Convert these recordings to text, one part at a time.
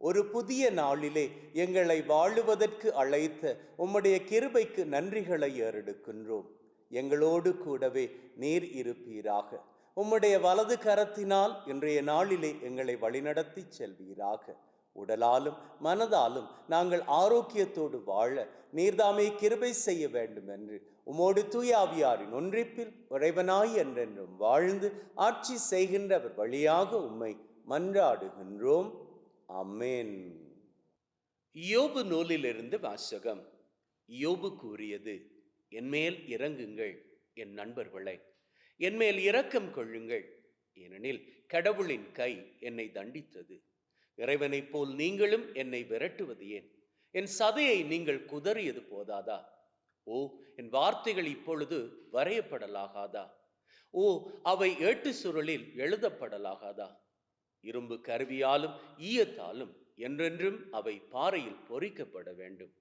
ஒரு புதிய நாளிலே எங்களை வாழுவதற்கு அழைத்த உம்முடைய கிருபைக்கு நன்றிகளை ஏறெடுக்கின்றோம். எங்களோடு கூடவே நீர் இருப்பீராக. உம்முடைய வலது கரத்தினால் இன்றைய நாளிலே எங்களை வழிநடத்தி செல்வீராக. உடலாலும் மனதாலும் நாங்கள் ஆரோக்கியத்தோடு வாழ நீர்தாமே கிருபை செய்ய வேண்டும் என்று உமோடு தூயாவியாரின் ஒன்றிப்பில் உறைவனாய் என்றென்றும் வாழ்ந்து ஆட்சி செய்கின்றவர் வழியாக உம்மை மன்றாடுகின்றோம். அமேன் யோபு நூலிலிருந்து வாசகம். யோபு கூறியது என்மேல் இறங்குங்கள் என் நண்பர்களை. என்மேல் இரக்கம் கொள்ளுங்கள். ஏனெனில் கடவுளின் கை என்னை தண்டித்தது. இறைவனைப் போல் நீங்களும் என்னை விரட்டுவது ஏன்? என் சதையை நீங்கள் குதறியது போதாதா? ஓ என் வார்த்தைகள் இப்பொழுது வரையப்படலாகாதா? ஓ அவை ஏட்டு சுருளில் எழுதப்படலாகாதா? இரும்பு கருவியாலும் ஈயத்தாலும் என்றென்றும் அவை பாறையில் பொறிக்கப்பட வேண்டும்.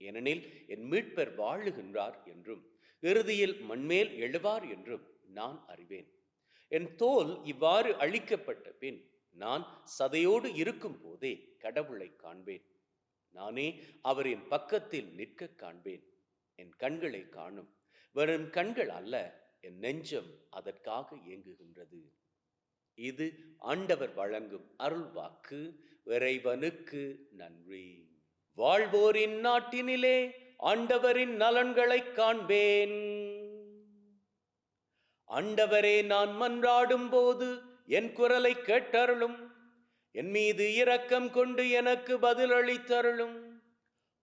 ஏனெனில் என் மீட்பர் வாழுகின்றார் என்றும் இறுதியில் மண்மேல் எழுவார் என்றும் நான் அறிவேன். என் தோல் இவ்வாறு அழிக்கப்பட்ட பின் நான் சதையோடு இருக்கும் போதே கடவுளை காண்பேன். நானே அவரின் பக்கத்தில் நிற்க காண்பேன். என் கண்களை காணும். வெறும் கண்கள் அல்ல என் நெஞ்சம் அதற்காக இயங்குகின்றது இது ஆண்டவர் வழங்கும் அருள்வாக்கு. இறைவனுக்கு நன்றி. வாழ்வோரின் நாட்டினிலே ஆண்டவரின் நலன்களைக் காண்பேன். ஆண்டவரே நான் மன்றாடும் போது என் குரலை கேட்டருளும். என் மீது இரக்கம் கொண்டு எனக்கு பதிலளித்தருளும்.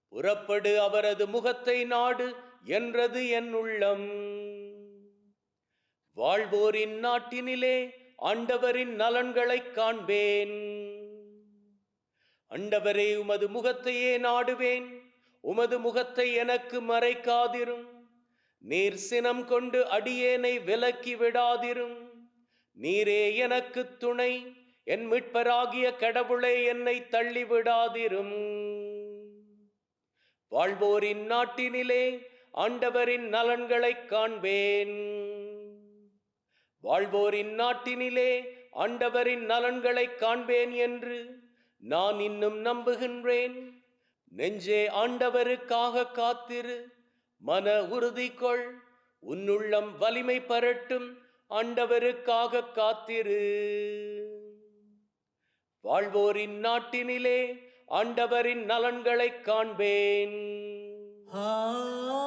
புறப்படு அவரது முகத்தை நாடு என்றது என் உள்ளம். வாழ்வோரின் நாட்டினிலே ஆண்டவரின் நலன்களைக் காண்பேன். ஆண்டவரே உமது முகத்தையே நாடுவேன். உமது முகத்தை எனக்கு மறைக்காதிரும். நீர் சினம் கொண்டு அடியேனை விலக்கி விடாதிரும். நீரே எனக்கு துணை. என் மீட்பராகிய கடவுளே என்னை தள்ளி விடாதிரும். வாழ்வோரின் நாட்டினிலே ஆண்டவரின் நலன்களைக் காண்பேன். வாழ்வோரின் நாட்டினிலே ஆண்டவரின் நலன்களைக் காண்பேன் என்று நான் இன்னும் நம்புகின்றேன். நெஞ்சே ஆண்டவருக்காக காத்திரு மன உறுதி கொள். உன்னுள்ளம் வலிமை பரட்டும் ஆண்டவருக்காக காத்திரு. வாழ்வோரின் நாட்டினிலே ஆண்டவரின் நலன்களைக் காண்பேன். ஆ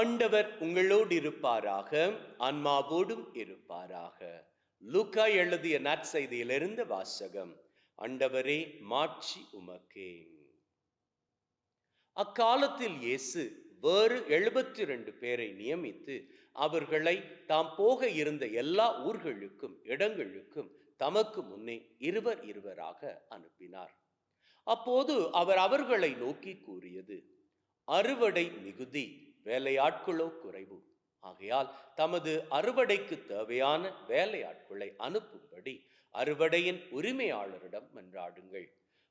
ஆண்டவர் உங்களோடு இருப்பாராக ஆன்மாவோடும் இருப்பாராக. லூக்கா எழுதிய நற்செய்தியிலிருந்து வாசகம் ஆண்டவரே மாட்சி உமக்கே. அக்காலத்தில் இயேசு வேறு எழுபத்தி ரெண்டு பேரை நியமித்து அவர்களை தாம் போக இருந்த எல்லா ஊர்களுக்கும் இடங்களுக்கும் தமக்கு முன்னே இருவர் இருவராக அனுப்பினார். அப்போது அவர் அவர்களை நோக்கி கூறியது அறுவடை மிகுதி வேலையாட்களோ குறைவு. ஆகையால் தமது அறுவடைக்கு தேவையான வேலையாட்களை அனுப்பும்படி அறுவடையின் உரிமையாளரிடம் மன்றாடுங்கள்.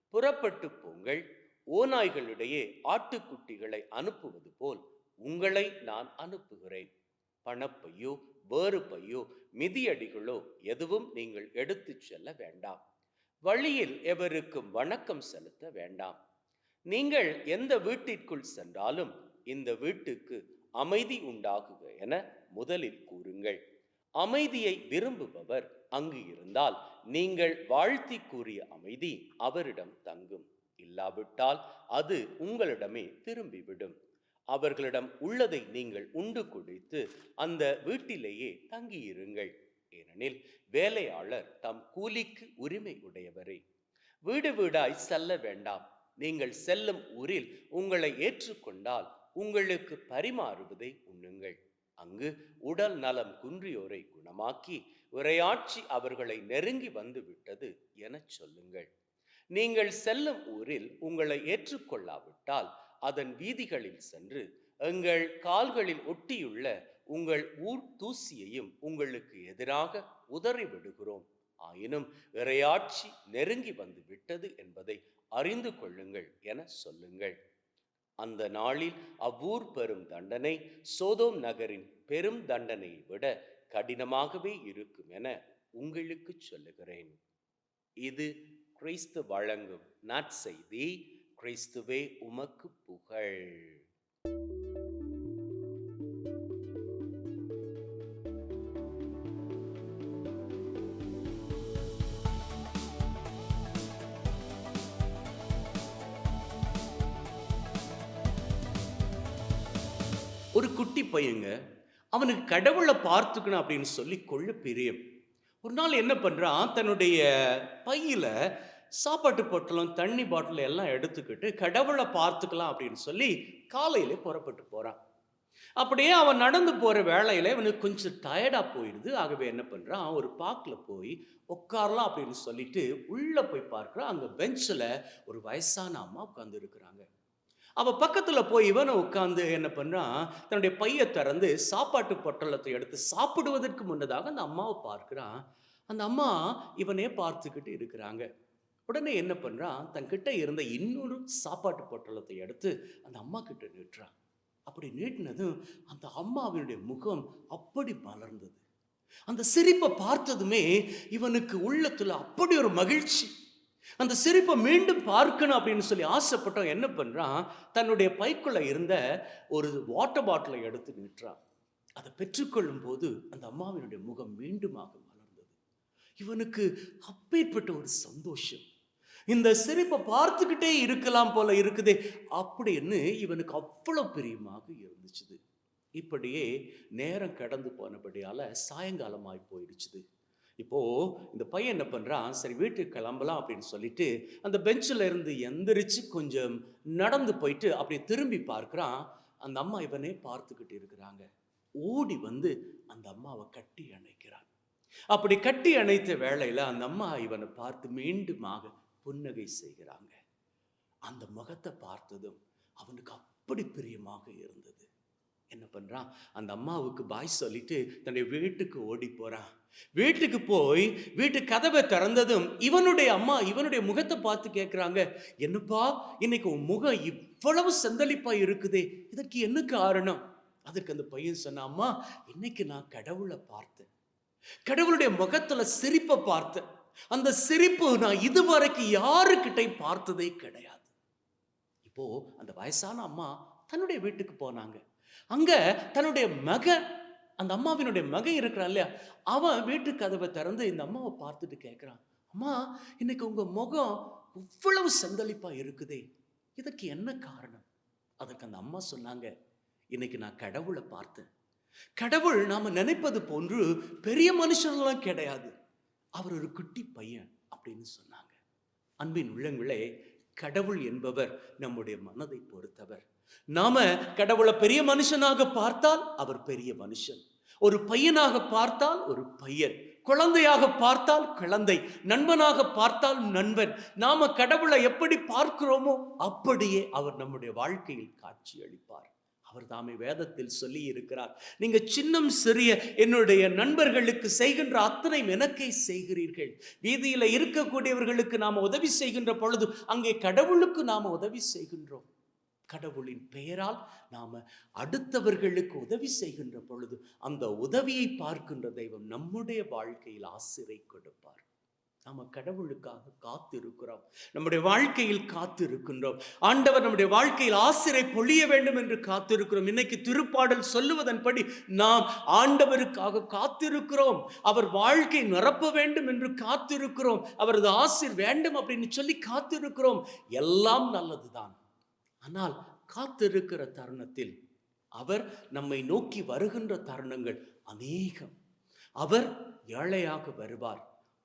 புறப்பட்டு போங்கள். ஓநாய்களிடையே ஆட்டுக்குட்டிகளை அனுப்புவது போல் உங்களை நான் அனுப்புகிறேன். பணப்பையோ வேறு பையோ மிதியடிகளோ எதுவும் நீங்கள் எடுத்துச் செல்ல வேண்டாம். வழியில் எவருக்கும் வணக்கம் செலுத்த வேண்டாம். நீங்கள் எந்த வீட்டிற்குள் சென்றாலும் இந்த வீட்டுக்கு அமைதி உண்டாகுக என முதலில் கூறுங்கள். அமைதியை விரும்புபவர் அங்கு இருந்தால் நீங்கள் வாழ்த்தி கூறிய அமைதி அவரிடம் தங்கும். இல்லாவிட்டால் அது உங்களிடமே திரும்பிவிடும். அவர்களிடம் உள்ளதை நீங்கள் உண்டு குடித்து அந்த வீட்டிலேயே தங்கியிருங்கள். ஏனெனில் வேலையாளர் தம் கூலிக்கு உரிமை உடையவரே. வீடு வீடாய் செல்ல வேண்டாம். நீங்கள் செல்லும் ஊரில் உங்களை ஏற்றுக்கொண்டால் உங்களுக்கு பரிமாறுவதை உண்ணுங்கள். அங்கு உடல் நலம் குன்றியோரை குணமாக்கி உரையாட்சி அவர்களை நெருங்கி வந்துவிட்டது எனச் சொல்லுங்கள். நீங்கள் செல்லும் ஊரில் உங்களை ஏற்றுக்கொள்ளாவிட்டால் அதன் வீதிகளில் சென்று எங்கள் கால்களில் ஒட்டியுள்ள உங்கள் ஊர் தூசியையும் உங்களுக்கு எதிராக உதறி விடுகிறோம். ஆயினும் இறையாட்சி நெருங்கி வந்து விட்டது என்பதை அறிந்து கொள்ளுங்கள் என சொல்லுங்கள். அந்த நாளில் அவ்வூர் பெரும் தண்டனை சோதோம் நகரின் பெரும் தண்டனையை விட கடினமாகவே இருக்கும் என உங்களுக்கு சொல்லுகிறேன். இது கிறிஸ்து வழங்கும் நற்செய்தி கிறிஸ்துவே உமக்கு புகழ். ஒரு குட்டி பையங்க. அவனுக்கு கடவுளை பார்த்துக்கணும் அப்படின்னு சொல்லி கொள்ள பிரியம். ஒரு நாள் என்ன பண்ணுறான் தன்னுடைய பையில் சாப்பாட்டு பொட்டலம் தண்ணி பாட்டில் எல்லாம் எடுத்துக்கிட்டு கடவுளை பார்த்துக்கலாம் அப்படின்னு சொல்லி காலையிலே புறப்பட்டு போகிறான் அப்படியே அவன் நடந்து போகிற வேலையில் இவனுக்கு கொஞ்சம் டயர்டாக போயிடுது. ஆகவே என்ன பண்ணுறான் ஒரு பார்க்கில் போய் உட்காரலாம் அப்படின்னு சொல்லிட்டு உள்ளே போய் பார்க்குறான். அங்கே பெஞ்சில் ஒரு வயசான அம்மா உட்காந்து இருக்கிறாங்க. அவள் பக்கத்தில் போய் இவனை உட்காந்து என்ன பண்ணுறான் தன்னுடைய பையை திறந்து சாப்பாட்டு பொட்டலத்தை எடுத்து சாப்பிடுவதற்கு முன்னதாக அந்த அம்மாவை பார்க்கிறான் அந்த அம்மா இவனே பார்த்துக்கிட்டு இருக்கிறாங்க. உடனே என்ன பண்ணுறான் தன்கிட்ட இருந்த இன்னொரு சாப்பாட்டு பொட்டலத்தை எடுத்து அந்த அம்மா கிட்ட நீட்டுறான் அப்படி நீட்டினதும் அந்த அம்மாவினுடைய முகம் அப்படி மலர்ந்தது. அந்த சிரிப்பை பார்த்ததுமே இவனுக்கு உள்ளத்தில் அப்படி ஒரு மகிழ்ச்சி. அந்த சிரிப்பை மீண்டும் பார்க்கணும் அப்படின்னு சொல்லி ஆசைப்பட்டவன் என்ன பண்றான்? தன்னுடைய பைக்குள்ள இருந்த ஒரு வாட்டர் பாட்டிலை எடுத்து நிற்றான் அதை பெற்றுக்கொள்ளும் போது அந்த அம்மாவினுடைய முகம் மீண்டுமாக மலர்ந்தது. இவனுக்கு அப்பேற்பட்ட ஒரு சந்தோஷம். இந்த சிரிப்பை பார்த்துக்கிட்டே இருக்கலாம் போல இருக்குதே அப்படின்னு இவனுக்கு அவ்வளவு பிரியமாக இருந்துச்சுது. இப்படியே நேரம் கடந்து போனபடியால சாயங்காலமாய் போயிடுச்சுது. இப்போ இந்த பையன் என்ன பண்ணுறான் சரி வீட்டுக்கு கிளம்பலாம் அப்படின்னு சொல்லிட்டு அந்த பெஞ்சில் இருந்து எந்திரிச்சு கொஞ்சம் நடந்து போயிட்டு அப்படியே திரும்பி பார்க்குறான். அந்த அம்மா இவனே பார்த்துக்கிட்டு இருக்கிறாங்க. ஓடி வந்து அந்த அம்மாவை கட்டி அணைக்கிறான். அப்படி கட்டி அணைத்த வேளையில் அந்த அம்மா இவனை பார்த்து மீண்டுமாக புன்னகை செய்கிறாங்க. அந்த முகத்தை பார்த்ததும் அவனுக்கு அப்படி பிரியமாக இருந்தது. என்ன பண்ணுறான் அந்த அம்மாவுக்கு பாய் சொல்லிட்டு தன்னுடைய வீட்டுக்கு ஓடி போகிறான் வீட்டுக்கு போய் வீட்டு கதவை திறந்ததும் இவனுடைய அம்மா இவனுடைய முகத்தை பார்த்து கேட்குறாங்க என்னப்பா இன்னைக்கு உன் முகம் இவ்வளவு செந்தளிப்பாக இருக்குதே இதற்கு என்ன காரணம்? அதற்கு அந்த பையன் சொன்ன அம்மா இன்னைக்கு நான் கடவுளை பார்த்தேன். கடவுளுடைய முகத்துல சிரிப்பை பார்த்தேன். அந்த சிரிப்பு நான் இதுவரைக்கும் யாருக்கிட்டையும் பார்த்ததே கிடையாது. இப்போ அந்த வயசான அம்மா தன்னுடைய வீட்டுக்கு போனாங்க. அங்க தன்னுடைய மகன் அந்த அம்மாவினுடைய மகன் இருக்கிறான் இல்லையா? அவன் வீட்டு கதவை திறந்து இந்த அம்மாவை பார்த்துட்டு கேட்குறான் அம்மா இன்னைக்கு உங்க முகம் இவ்வளவு சந்தளிப்பா இருக்குதே. இதற்கு என்ன காரணம்? அதுக்கு அந்த அம்மா சொன்னாங்க இன்னைக்கு நான் கடவுளை பார்த்தேன். கடவுள் நாம நினைப்பது போன்று பெரிய மனுஷன்லாம் கிடையாது. அவர் ஒரு குட்டி பையன் அப்படின்னு சொன்னாங்க. அன்பின் உள்ளங்களே கடவுள் என்பவர் நம்முடைய மனதை பொறுத்தவர். நாம கடவுளை பெரிய மனுஷனாக பார்த்தால் அவர் பெரிய மனுஷன். ஒரு பையனாக பார்த்தால் ஒரு பையன். குழந்தையாக பார்த்தால் குழந்தை. நண்பனாக பார்த்தால் நண்பன். நாம கடவுளை எப்படி பார்க்கிறோமோ அப்படியே அவர் நம்முடைய வாழ்க்கையில் காட்சி அளிப்பார். அவர் தாமே வேதத்தில் சொல்லி இருக்கிறார். நீங்க சின்னம் சிறிய என்னுடைய நண்பர்களுக்கு செய்கின்ற அத்தனை எனக்கே செய்கிறீர்கள். வீதியில இருக்கக்கூடியவர்களுக்கு நாம உதவி செய்கின்ற பொழுது அங்கே கடவுளுக்கு நாம உதவி செய்கின்றோம். கடவுளின் பெயரால் நாம் அடுத்தவர்களுக்கு உதவி செய்கின்ற பொழுது அந்த உதவியை பார்க்கின்ற தெய்வம் நம்முடைய வாழ்க்கையில் ஆசிரை கொடுப்பார். நாம் கடவுளுக்காக காத்திருக்கிறோம். நம்முடைய வாழ்க்கையில் காத்திருக்கின்றோம். ஆண்டவர் நம்முடைய வாழ்க்கையில் ஆசிரை பொழிய வேண்டும் என்று காத்திருக்கிறோம். இன்னைக்கு திருப்பாடல் சொல்லுவதன்படி நாம் ஆண்டவருக்காக காத்திருக்கிறோம். அவர் வாழ்க்கை நிரப்ப வேண்டும் என்று காத்திருக்கிறோம். அவரது ஆசிர் வேண்டும் அப்படின்னு சொல்லி காத்திருக்கிறோம். எல்லாம் நல்லதுதான். ஆனால் காத்திருக்கிற தருணத்தில் அவர் நம்மை நோக்கி வருகின்ற தருணங்கள் அநேகம். அவர் ஏழையாக வருவார்.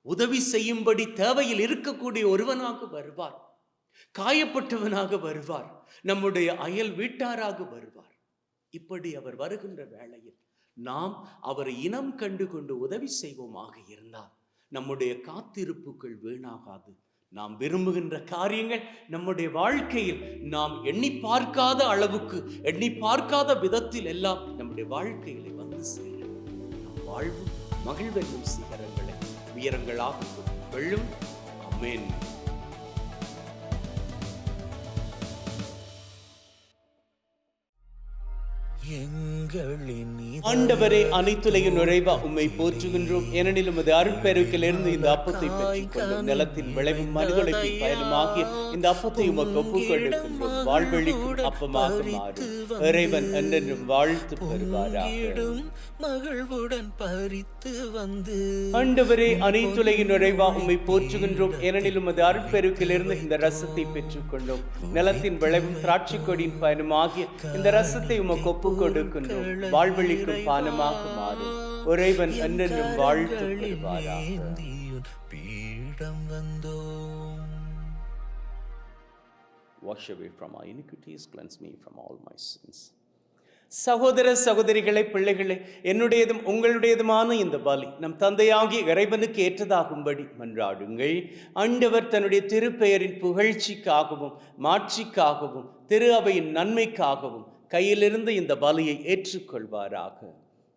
உதவி செய்யும்படி தேவையில் இருக்கக்கூடிய ஒருவனாக வருவார். காயப்பட்டவனாக வருவார். நம்முடைய அயல் வீட்டாராக வருவார். இப்படி அவர் வருகின்ற வேளையில் நாம் அவரை இனம் கண்டு கொண்டு உதவி செய்வோமாக இருந்தால் நம்முடைய காத்திருப்புகள் வீணாகாது. நாம் விரும்புகின்ற காரியங்கள் நம்முடைய வாழ்க்கையில் நாம் எண்ணி பார்க்காத அளவுக்கு எண்ணி பார்க்காத விதத்தில் எல்லாம் நம்முடைய வாழ்க்கையில வந்து சேரும். நம் வாழ்வு மகிழ்வெல்லும் சிகரங்களை உயரங்களாக வெள்ளும் அமேன் ஆண்டவரே அனைத்துலக நுழைவா உம்மை போற்றுகின்றோம். ஏனெனில் உமது அருட்பெருக்கிலிருந்து இந்த அப்பத்தை பெற்றுக்கொள்ளும் நிலத்தின் விளைவும் மனிதனுக்கு பயனுமாகிய இந்த அப்பத்தை உமக்கு ஒப்புக் கொடுக்கின்றோம். வாழ்வழிக்கும் அப்பமாக மாறும். இறைவன் என்றென்றும் வாழ்த்து பெறுவாராக. மகிழ்வுடன் பறித்து வந்து ஆண்டவரே அனைத்துலகின் நுழைவா உம்மை போற்றுகின்றோம். ஏனெனில் உமது அருட்பெருக்கிலிருந்து இந்த ரசத்தை பெற்றுக்கொண்டோம். நிலத்தின் விளைவும் திராட்சை கொடியின் பயனுமாகிய இந்த ரசத்தை உமக்கு ஒப்புக் கொடுக்கின்றோம். வாழ்வழிக்கும் பானமாக மாறும் இறைவன் என்றென்றும் வாழ்த்து பீடம் வந்தோம். Wash away from our iniquities, cleanse me from all my sins. சகோதர சகோதரிகளே பிள்ளைகளே என்னுடையதும் உங்களுடையதுமான இந்த பலி நம் தந்தையாகிய இறைவனுக்கு ஏற்றதாகும்படி மன்றாடுங்கள். ஆண்டவர் தன்னுடைய திருப்பெயரின் புகழ்ச்சிக்காகவும் மாட்சிக்காகவும் திரு அவையின் நன்மைக்காகவும் கையிலிருந்து இந்த பலியை ஏற்றுக்கொள்வாராக.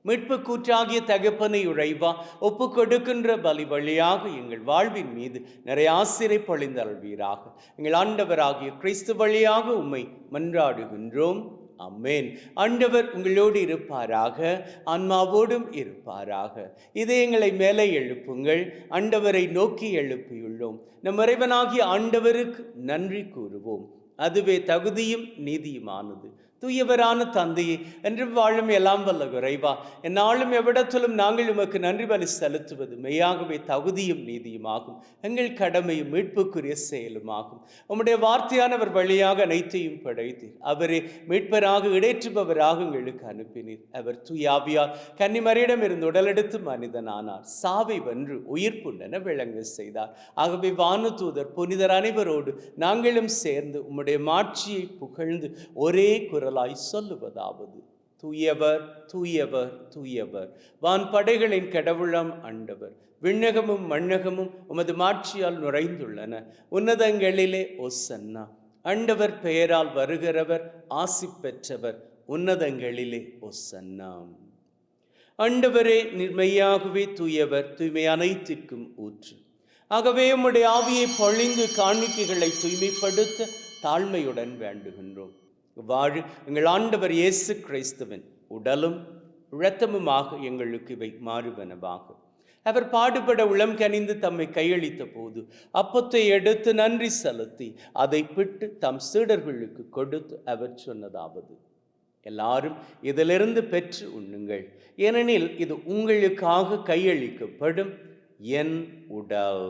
மீட்பு கூற்றாகிய தகப்பனை உழைவா ஒப்பு கொடுக்கின்ற பலி வழியாக எங்கள் வாழ்வின் மீது நிறைய ஆசிரை பொழிந்தருள்வீராக. எங்கள் ஆண்டவராகிய கிறிஸ்து வழியாக உம்மை மன்றாடுகின்றோம். அம்மேன் ஆண்டவர் உங்களோடு இருப்பாராக ஆன்மாவோடும் இருப்பாராக. இதயங்களை மேலே எழுப்புங்கள் ஆண்டவரை நோக்கி எழுப்பியுள்ளோம். நம் இறைவனாகிய ஆண்டவருக்கு நன்றி கூறுவோம். அதுவே தகுதியும் நீதியுமானது. தூயவரான தந்தையே என்று வாழும் எல்லாம் வல்ல குறைவா என்னாலும் எவ்விடத்திலும் நாங்கள் உமக்கு நன்றி பலி செலுத்துவது மெய்யாகவே தகுதியும் நீதியுமாகும். எங்கள் கடமையும் மீட்புக்குரிய செயலுமாகும். உம்முடைய வார்த்தையானவர் வழியாக அனைத்தையும் படைத்தீர். அவரே மீட்பராக இடைற்றுபவராக எங்களுக்கு அனுப்பினீர். அவர் தூயாவியார் கன்னிமரியிடம் இருந்து உடலெடுத்து மனிதனானார். சாவை வென்று உயிர் புண்ணென விளங்க செய்தார். ஆகவே வானுதூதர் புனிதர் அனைவரோடு நாங்களும் சேர்ந்து உம்முடைய மாட்சியை புகழ்ந்து ஒரே குரலாய் சொல்லுவதாவது. தூயவர் தூயவர் தூயவர். வான் படைகளின் கடவுளம் ஆண்டவர். விண்ணகமும் மண்ணகமும் உமது மாட்சியால் நுழைந்துள்ளன உன்னதங்களிலே ஒசன்னா ஆண்டவர் பெயரால் வருகிறவர் ஆசி பெற்றவர். உன்னதங்களிலே ஒசன்னாம் ஆண்டவரே நிர்மையாகவே தூயவர் தூய்மை அனைத்திற்கும் ஊற்று. ஆகவே உம்முடைய ஆவியை பொழிந்து காணிக்கைகளை தூய்மைப்படுத்த தாழ்மையுடன் வேண்டுகின்றோம். வாழு எங்கள் ஆண்டவர் இயேசு கிறிஸ்துவின் உடலும் இரத்தமுமாக எங்களுக்கு இவை மாறுவனவாக. அவர் பாடுபட உளம் கனிந்து தம்மை கையளித்த போது அப்பத்தை எடுத்து நன்றி செலுத்தி அதை பிட்டு தம் சீடர்களுக்கு கொடுத்து அவர் சொன்னதாவது எல்லாரும் இதிலிருந்து பெற்று உண்ணுங்கள். ஏனெனில் இது உங்களுக்காக கையளிக்கப்படும் என் உடல்.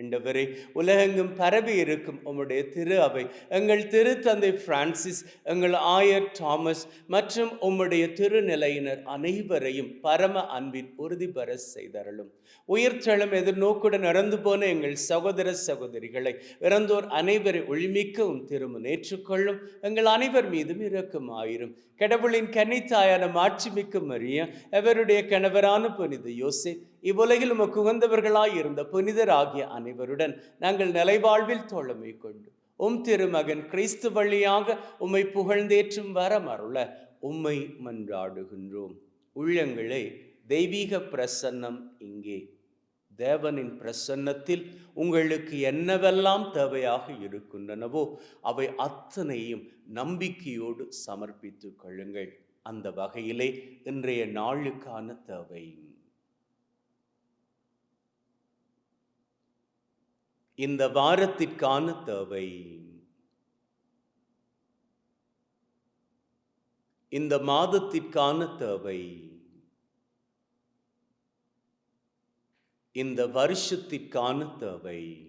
ஆண்டவரே உலகெங்கும் பரவி இருக்கும் உம்முடைய திரு அவை. எங்கள் திருத்தந்தை பிரான்சிஸ் எங்கள் ஆயர் தாமஸ் மற்றும் உம்முடைய திருநிலையினர் அனைவரையும் பரம அன்பின் உறுதி பெற செய்தருளும். உயிர்த்தெழும் எதிர்நோக்குடன் இறந்து போன எங்கள் சகோதர சகோதரிகளை இறந்தோர் அனைவரை ஒளிமிக்க உம் திருமணம் ஏற்றுக்கொள்ளும். எங்கள் அனைவர் மீதும் இரக்கம் ஆயிரும் கடவுளின் கன்னித்தாயான மாட்சிமிக்க மரியா அவருடைய கணவரான புனித யோசே இவ்வுலகில் உமக்கு உகந்தவர்களாய் இருந்த புனிதராகிய அனைவருடன் நாங்கள் நிலைவாழ்வில் தோழமை கொண்டு உம் திருமகன் கிறிஸ்து வழியாக உம்மை புகழ்ந்தேற்றும் வரமருள உம்மை மன்றாடுகின்றோம். உள்ளங்களே தெய்வீக பிரசன்னம் இங்கே. தேவனின் பிரசன்னத்தில் உங்களுக்கு என்னவெல்லாம் தேவையாக இருக்கின்றனவோ அவை அத்தனையும் நம்பிக்கையோடு சமர்ப்பித்துக் கொள்ளுங்கள். அந்த வகையிலே இன்றைய நாளுக்கான தேவை இந்த வாரத்திற்கான தேவை. இந்த மாதத்திற்கான தேவை. இந்த வருஷத்திற்கான தேவை.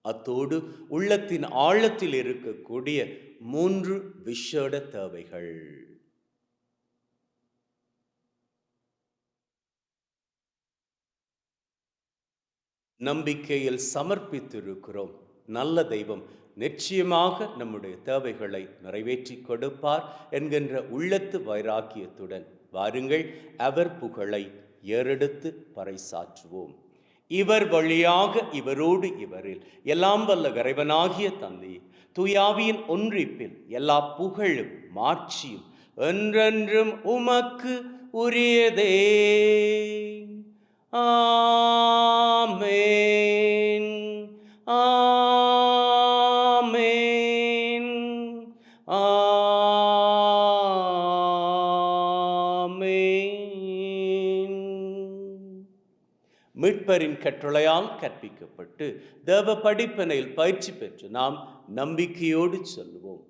அத்தோடு உள்ளத்தின் ஆழத்தில் இருக்கக்கூடிய மூன்று விஷேட தேவைகள். நம்பிக்கையில் சமர்ப்பித்திருக்கிறோம். நல்ல தெய்வம் நிச்சயமாக நம்முடைய தேவைகளை நிறைவேற்றி கொடுப்பார் என்கின்ற உள்ளத்து வைராக்கியத்துடன் வாருங்கள் அவர் புகழை ஏறெடுத்து பறைசாற்றுவோம். இவர் வழியாக இவரோடு இவரில் எல்லாம் வல்ல இறைவனாகிய தந்தை துயாவியின் ஒன்றிப்பில் எல்லா புகழும் மாட்சியும் என்றென்றும் உமக்கு உரியதே. ஆ ஆமென். ஆமென். ஆமென். மீட்பரின் கற்றளையால் கற்பிக்கப்பட்டு தேவ படிப்பினையில் பயிற்சி பெற்று நாம் நம்பிக்கையோடு செல்வோம்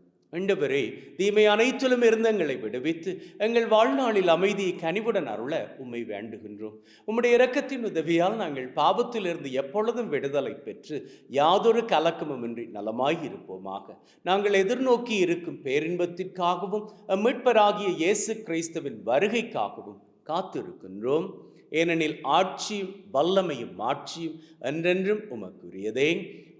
ஆண்டவரே தீமை அனைத்திலும் இருந்து எங்களை விடுவித்து எங்கள் வாழ்நாளில் அமைதியை கனிவுடன் அருள உம்மை வேண்டுகின்றோம். உம்முடைய இரக்கத்தின் உதவியால் நாங்கள் பாவத்திலிருந்து எப்பொழுதும் விடுதலை பெற்று யாதொரு கலக்கமுமின்றி நலமாய் இருப்போமாக நாங்கள் எதிர்நோக்கி இருக்கும் பேரின்பத்திற்காகவும் மீட்பராகிய இயேசு கிறிஸ்துவின் வருகைக்காகவும் காத்திருக்கின்றோம். ஏனெனில் ஆட்சியும் வல்லமையும் மாட்சியும் என்றென்றும் உமக்குரியதே.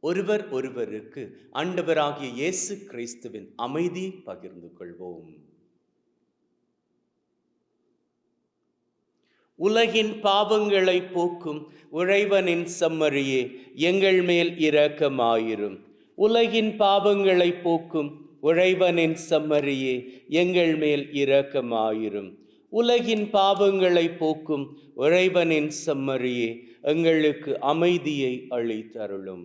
ஒருவர் ஒருவருக்கு ஆண்டவராகிய இயேசு கிறிஸ்துவின் அமைதி பகிர்ந்து கொள்வோம். உலகின் பாவங்களை போக்கும் உழைவனின் செம்மறியே எங்கள் மேல் இரக்கமாயிரும். உலகின் பாவங்களை போக்கும் உழைவனின் செம்மறியே எங்கள் மேல் இரக்கமாயிரும். உலகின் பாவங்களை போக்கும் உழைவனின் செம்மறியே எங்களுக்கு அமைதியை அளித்தருளும்.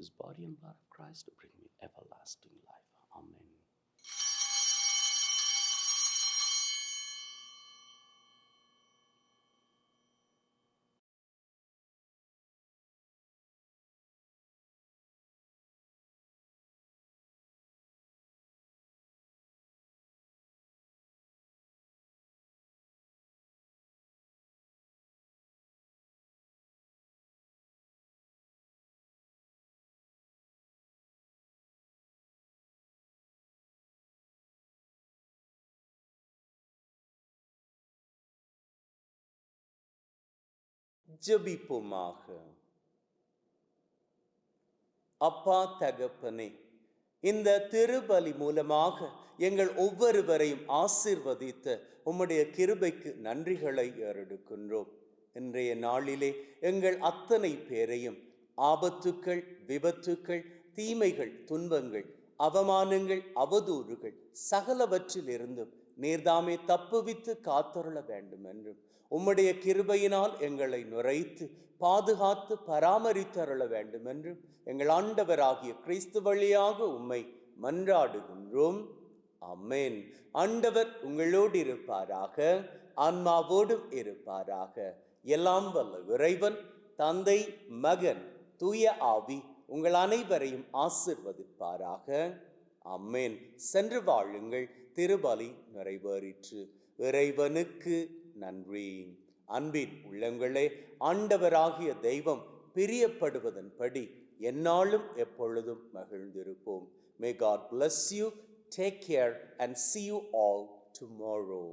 This body and blood of Christ to bring me everlasting ஜபிப்போமாக. அப்பா தகப்பனே இந்த திருபலி மூலமாக எங்கள் ஒவ்வொருவரையும் ஆசிர்வதித்த உம்முடைய கிருபைக்கு நன்றிகளை ஏறெடுக்கின்றோம். இன்றைய நாளிலே எங்கள் அத்தனை பேரையும் ஆபத்துக்கள் விபத்துக்கள் தீமைகள் துன்பங்கள் அவமானங்கள் அவதூறுகள் சகலவற்றிலிருந்தும் நீர்தாமே தப்புவித்து காத்தருள வேண்டும் என்றும் உம்முடைய கிருபையினால் எங்களை நுரைத்து பாதுகாத்து பராமரித்தருள வேண்டும் என்றும் எங்கள் ஆண்டவராகிய கிறிஸ்து வழியாக உம்மை மன்றாடுகின்றோம். அம்மேன் ஆண்டவர் உங்களோடு இருப்பாராக ஆன்மாவோடும் இருப்பாராக. எல்லாம் வல்ல இறைவன் தந்தை மகன் தூய ஆவி உங்கள் அனைவரையும் ஆசிர்வதிப்பாராக. அம்மேன் சென்று வாழுங்கள் திருபலி நிறைவேறிற்று. இறைவனுக்கு நன்றி. அன்பின் உள்ளங்களே ஆண்டவராகிய தெய்வம் பிரியப்படுவதன்படி என்னாலும் எப்பொழுதும் மகிழ்ந்திருப்போம். May God bless you take care and see you all tomorrow